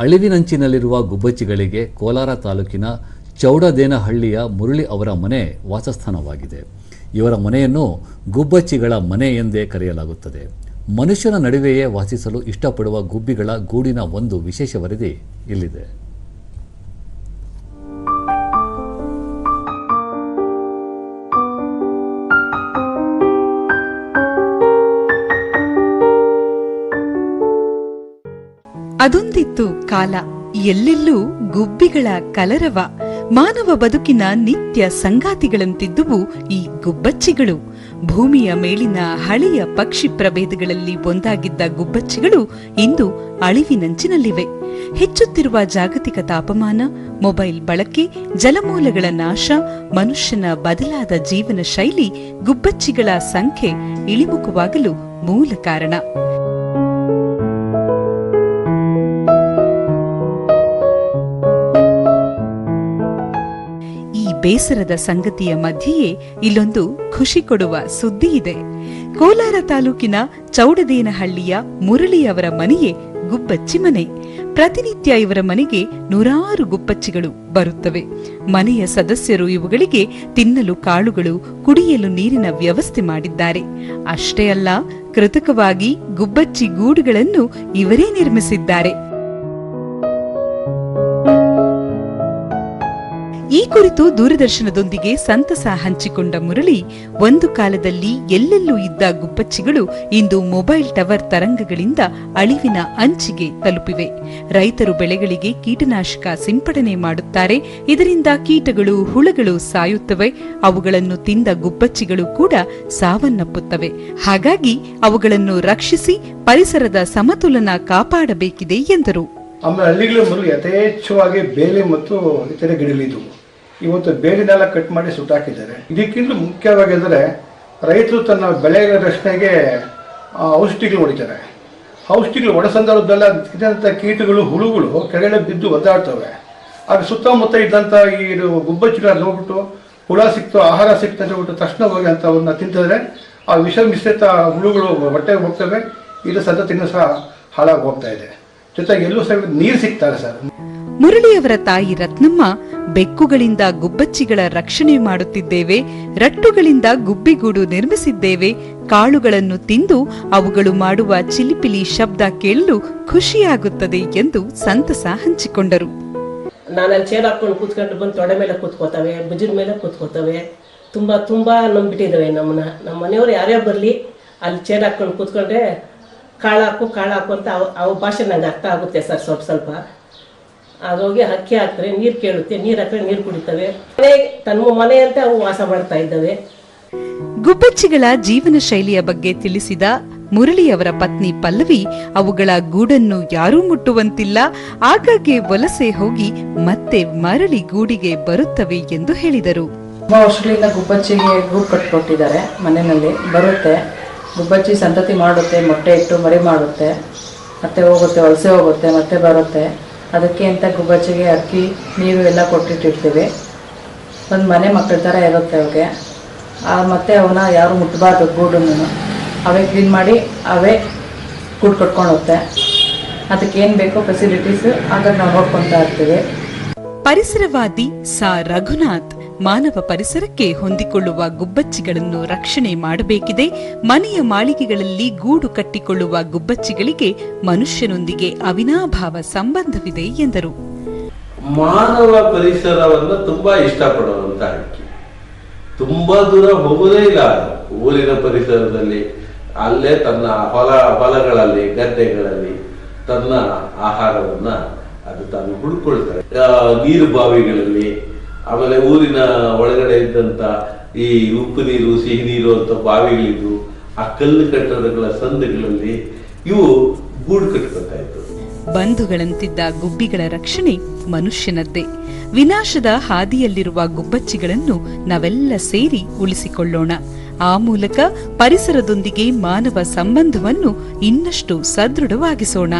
ಅಳಿವಿನಂಚಿನಲ್ಲಿರುವ ಗುಬ್ಬಚ್ಚಿಗಳಿಗೆ ಕೋಲಾರ ತಾಲೂಕಿನ ಚೌಡದೇನಹಳ್ಳಿಯ ಮುರಳಿ ಅವರ ಮನೆ ವಾಸಸ್ಥಾನವಾಗಿದೆ. ಇವರ ಮನೆಯನ್ನು ಗುಬ್ಬಚ್ಚಿಗಳ ಮನೆ ಎಂದೇ ಕರೆಯಲಾಗುತ್ತದೆ. ಮನುಷ್ಯನ ನಡುವೆಯೇ ವಾಸಿಸಲು ಇಷ್ಟಪಡುವ ಗುಬ್ಬಿಗಳ ಗೂಡಿನ ಒಂದು ವಿಶೇಷ ವರದಿ ಇಲ್ಲಿದೆ. ಅದೊಂದಿತ್ತು ಕಾಲ. ಎಲ್ಲೆಲ್ಲೂ ಗುಬ್ಬಿಗಳ ಕಲರವ, ಮಾನವ ಬದುಕಿನ ನಿತ್ಯ ಸಂಗಾತಿಗಳಂತಿದ್ದುವು ಈ ಗುಬ್ಬಚ್ಚಿಗಳು. ಭೂಮಿಯ ಮೇಲಿನ ಹಳೆಯ ಪಕ್ಷಿ ಪ್ರಭೇದಗಳಲ್ಲಿ ಒಂದಾಗಿದ್ದ ಗುಬ್ಬಚ್ಚಿಗಳು ಇಂದು ಅಳಿವಿನಂಚಿನಲ್ಲಿವೆ. ಹೆಚ್ಚುತ್ತಿರುವ ಜಾಗತಿಕ ತಾಪಮಾನ, ಮೊಬೈಲ್ ಬಳಕೆ, ಜಲಮೂಲಗಳ ನಾಶ, ಮನುಷ್ಯನ ಬದಲಾದ ಜೀವನ ಶೈಲಿ, ಗುಬ್ಬಚ್ಚಿಗಳ ಸಂಖ್ಯೆ ಇಳಿಮುಖವಾಗಲು ಮೂಲ ಕಾರಣ. ಬೇಸರದ ಸಂಗತಿಯ ಮಧ್ಯೆಯೇ ಇಲ್ಲೊಂದು ಖುಷಿ ಕೊಡುವ ಸುದ್ದಿ ಇದೆ. ಕೋಲಾರ ತಾಲೂಕಿನ ಚೌಡದೇನಹಳ್ಳಿಯ ಮುರಳಿಯವರ ಮನೆಯೇ ಗುಬ್ಬಚ್ಚಿ ಮನೆ. ಪ್ರತಿನಿತ್ಯ ಇವರ ಮನೆಗೆ ನೂರಾರು ಗುಬ್ಬಚ್ಚಿಗಳು ಬರುತ್ತವೆ. ಮನೆಯ ಸದಸ್ಯರು ಇವುಗಳಿಗೆ ತಿನ್ನಲು ಕಾಳುಗಳು, ಕುಡಿಯಲು ನೀರಿನ ವ್ಯವಸ್ಥೆ ಮಾಡಿದ್ದಾರೆ. ಅಷ್ಟೇ ಅಲ್ಲ, ಕೃತಕವಾಗಿ ಗುಬ್ಬಚ್ಚಿ ಗೂಡುಗಳನ್ನು ಇವರೇ ನಿರ್ಮಿಸಿದ್ದಾರೆ. ಈ ಕುರಿತು ದೂರದರ್ಶನದೊಂದಿಗೆ ಸಂತಸ ಹಂಚಿಕೊಂಡ ಮುರಳಿ, ಒಂದು ಕಾಲದಲ್ಲಿ ಎಲ್ಲೆಲ್ಲೂ ಇದ್ದ ಗುಬ್ಬಚ್ಚಿಗಳು ಇಂದು ಮೊಬೈಲ್ ಟವರ್ ತರಂಗಗಳಿಂದ ಅಳಿವಿನ ಅಂಚಿಗೆ ತಲುಪಿವೆ. ರೈತರು ಬೆಳೆಗಳಿಗೆ ಕೀಟನಾಶಕ ಸಿಂಪಡಣೆ ಮಾಡುತ್ತಾರೆ. ಇದರಿಂದ ಕೀಟಗಳು, ಹುಳಗಳು ಸಾಯುತ್ತವೆ. ಅವುಗಳನ್ನು ತಿಂದ ಗುಬ್ಬಚ್ಚಿಗಳು ಕೂಡ ಸಾವನ್ನಪ್ಪುತ್ತವೆ. ಹಾಗಾಗಿ ಅವುಗಳನ್ನು ರಕ್ಷಿಸಿ ಪರಿಸರದ ಸಮತೋಲನ ಕಾಪಾಡಬೇಕಿದೆ ಎಂದರು. ಆಮೇಲೆ ಹಳ್ಳಿಗಳ ಮೊದಲು ಯಥೇಚ್ಛವಾಗಿ ಬೇಲೆ ಮತ್ತು ಇತರೆ ಗಿಡಗಳಿದ್ವು. ಇವತ್ತು ಬೇಲಿನೆಲ್ಲ ಕಟ್ ಮಾಡಿ ಸುಟ್ಟಾಕಿದ್ದಾರೆ ಇದಕ್ಕಿಂತ ಮುಖ್ಯವಾಗಿ ಅಂದರೆ ರೈತರು ತನ್ನ ಬೆಳೆಗಳ ರಕ್ಷಣೆಗೆ ಔಷಧಿಗಳು ಹೊಡಿತಾರೆ. ಔಷಧಿಗಳು ಹೊಡೆ ಸಂದರ್ಭದಲ್ಲ ಇದ್ದಂಥ ಕೀಟಗಳು, ಹುಳುಗಳು ಕೆಳಗಡೆ ಬಿದ್ದು ಒದ್ದಾಡ್ತವೆ. ಆಗ ಸುತ್ತಮುತ್ತ ಇದ್ದಂಥ ಈ ಗುಬ್ಬಚ್ಚಿನ ನೋಡ್ಬಿಟ್ಟು ಹುಳ ಸಿಕ್ತು, ಆಹಾರ ಸಿಕ್ತು ಅಂತ ಹೇಳ್ಬಿಟ್ಟು ತಕ್ಷಣ ಹೋಗಿ ಅಂಥವನ್ನ ತಿಂತಿದ್ರೆ ಆ ವಿಷ ಮಿಶ್ರಿತ ಹುಳುಗಳು ಹೊಟ್ಟೆಗೆ ಹೋಗ್ತವೆ. ಇದು ಸದ್ಯತಿನೂ ಸಹ ಹಾಳಾಗಿ ಹೋಗ್ತಾ ಇದೆ. ಜೊತೆಗೆ ಎಲ್ಲೂ ಸಹ ನೀರು ಸಿಗ್ತಾರೆ ಸರ್. ಮುರಳಿಯವರ ತಾಯಿ ರತ್ನಮ್ಮ ಬೆಕ್ಕುಗಳಿಂದ ಗುಬ್ಬಚ್ಚಿಗಳ ರಕ್ಷಣೆ ಮಾಡುತ್ತಿದ್ದೇವೆ, ರಟ್ಟುಗಳಿಂದ ಗುಬ್ಬಿಗೂಡು ನಿರ್ಮಿಸಿದ್ದೇವೆ, ಕಾಳುಗಳನ್ನು ತಿಂದು ಅವುಗಳು ಮಾಡುವ ಚಿಲಿಪಿಲಿ ಶಬ್ದ ಕೇಳಲು ಖುಷಿಯಾಗುತ್ತದೆ ಎಂದು ಸಂತಸ ಹಂಚಿಕೊಂಡರು. ನಾನಲ್ಲಿ ಚೇರ್ ಹಾಕೊಂಡು ಕೂತ್ಕೊಂಡು ಬಂದು ತೊಡೆ ಮೇಲೆ ಕೂತ್ಕೋತವೆ, ಭುಜದ ಮೇಲೆ ಕೂತ್ಕೋತವೆ. ತುಂಬ ತುಂಬ ನಂಬಿಟ್ಟಿದ್ದಾವೆ ನಮ್ಮನ್ನ. ನಮ್ಮ ಮನೆಯವರು ಯಾರೇ ಬರಲಿ, ಅಲ್ಲಿ ಚೇರ್ ಹಾಕೊಂಡು ಕೂತ್ಕೊಂಡ್ರೆ ಕಾಳು ಹಾಕು ಕಾಳು ಹಾಕು ಅಂತ ಅವ ಭಾಷೆ ನಂಗೆ ಅರ್ಥ ಆಗುತ್ತೆ ಸರ್ ಸ್ವಲ್ಪ ಸ್ವಲ್ಪ. ಅದೋಗಿ ಹಕ್ಕಿ ಹಾಕ್ತಾರೆ ನೀರು ಕೇಳುತ್ತೆ ನೀರು ಹಾಕಿದ್ರೆ ನೀರು ಕುಡಿತವೆ. ಮನೆ ತನ್ನ ಮನೆ ಅಂತ ಅವು ವಾಸ ಮಾಡ್ತಾ ಇದ್ದಾವೆ. ಗುಬ್ಬಚ್ಚಿಗಳ ಜೀವನ ಶೈಲಿಯ ಬಗ್ಗೆ ತಿಳಿಸಿದ ಮುರಳಿಯವರ ಪತ್ನಿ ಪಲ್ಲವಿ ಅವುಗಳ ಗೂಡನ್ನು ಯಾರೂ ಮುಟ್ಟುವಂತಿಲ್ಲ. ಆಗಾಗ್ಗೆ ವಲಸೆ ಹೋಗಿ ಮತ್ತೆ ಮರಳಿ ಗೂಡಿಗೆ ಬರುತ್ತವೆ ಎಂದು ಹೇಳಿದರು. ತುಂಬಾ ವರ್ಷಗಳಿಂದ ಗುಬ್ಬಚ್ಚಿಗೆ ಗೂಡು ಕಟ್ಕೊಟ್ಟಿದ್ದಾರೆ. ಮನೆಯಲ್ಲಿ ಬರುತ್ತೆ. ಗುಬ್ಬಚ್ಚಿ ಸಂತತಿ ಮಾಡುತ್ತೆ ಮೊಟ್ಟೆ ಇಟ್ಟು ಮರಿ ಮಾಡುತ್ತೆ. ಮತ್ತೆ ಹೋಗುತ್ತೆ ವಲಸೆ ಹೋಗುತ್ತೆ ಮತ್ತೆ ಬರುತ್ತೆ. ಅದಕ್ಕೆ ಅಂತ ಗುಬ್ಬಚ್ಚಿಗೆ ಅಕ್ಕಿ, ನೀರು ಎಲ್ಲ ಕೊಟ್ಟಿಟ್ಟಿರ್ತೀವಿ. ಒಂದು ಮನೆ ಮಕ್ಕಳ ಥರ ಇರುತ್ತೆ ಅವಿಗೆ. ಮತ್ತು ಅವನ್ನ ಯಾರು ಮುಟ್ಟಬಾರ್ದು ಗೂಡನ್ನು. ಅವೇ ಕ್ಲೀನ್ ಮಾಡಿ, ಅವೇ ಗೂಡು ಕಟ್ಕೊಂಡು ಹೋಗುತ್ತೆ. ಅದಕ್ಕೆ ಏನು ಬೇಕೋ ಫೆಸಿಲಿಟೀಸ್ ಆಗ ನಾವು ನೋಡ್ಕೊತಾ ಇರ್ತೀವಿ. ಪರಿಸರವಾದಿ ಸಾ. ರಘುನಾಥ್. ಮಾನವ ಪರಿಸರಕ್ಕೆ ಹೊಂದಿಕೊಳ್ಳುವ ಗುಬ್ಬಚ್ಚಿಗಳನ್ನು ರಕ್ಷಣೆ ಮಾಡಬೇಕಿದೆ. ಮನೆಯ ಮಾಳಿಗೆಗಳಲ್ಲಿ ಗೂಡು ಕಟ್ಟಿಕೊಳ್ಳುವ ಗುಬ್ಬಚ್ಚಿಗಳಿಗೆ ಮನುಷ್ಯನೊಂದಿಗೆ ಅವಿನಾಭಾವ ಸಂಬಂಧವಿದೆ ಎಂದರು. ಮಾನವ ಪರಿಸರವನ್ನು ತುಂಬಾ ಇಷ್ಟಪಡುವಂತ ಹಕ್ಕಿ ತುಂಬಾ ದೂರ ಹೋಗುವುದೇ ಇಲ್ಲ ಊರಿನ ಪರಿಸರದಲ್ಲಿ, ಅಲ್ಲೇ ತನ್ನ ಹೊಲ, ಹೊಲಗಳಲ್ಲಿ, ಗದ್ದೆಗಳಲ್ಲಿ ತನ್ನ ಆಹಾರವನ್ನ ಅದು ತಾನು ಹುಡ್ಕೊಳ್ತಾರೆ ನೀರು ಬಾವಿಗಳಲ್ಲಿ ಆಮೇಲೆ ಊರಿನ ಒಳಗಡೆ ಇದ್ದಂತ ಈ ಉಪ್ಪು ನೀರು, ಸಿಹಿ ನೀರು ಅಂತ ಬಾವಿಗಳಿದ್ವು. ಆ ಕಲ್ಲು ಕಟ್ಟಡಗಳ ಸಂದುಗಳಲ್ಲಿ ಇವು ಗೂಡು ಕಟ್ಕೊತಾ ಇತ್ತು ಬಂಧುಗಳಂತಿದ್ದ ಗುಬ್ಬಿಗಳ ರಕ್ಷಣೆ ಮನುಷ್ಯನದ್ದೇ. ವಿನಾಶದ ಹಾದಿಯಲ್ಲಿರುವ ಗುಬ್ಬಚ್ಚಿಗಳನ್ನು ನಾವೆಲ್ಲ ಸೇರಿ ಉಳಿಸಿಕೊಳ್ಳೋಣ. ಆ ಮೂಲಕ ಪರಿಸರದೊಂದಿಗೆ ಮಾನವ ಸಂಬಂಧವನ್ನು ಇನ್ನಷ್ಟು ಸದೃಢವಾಗಿಸೋಣ.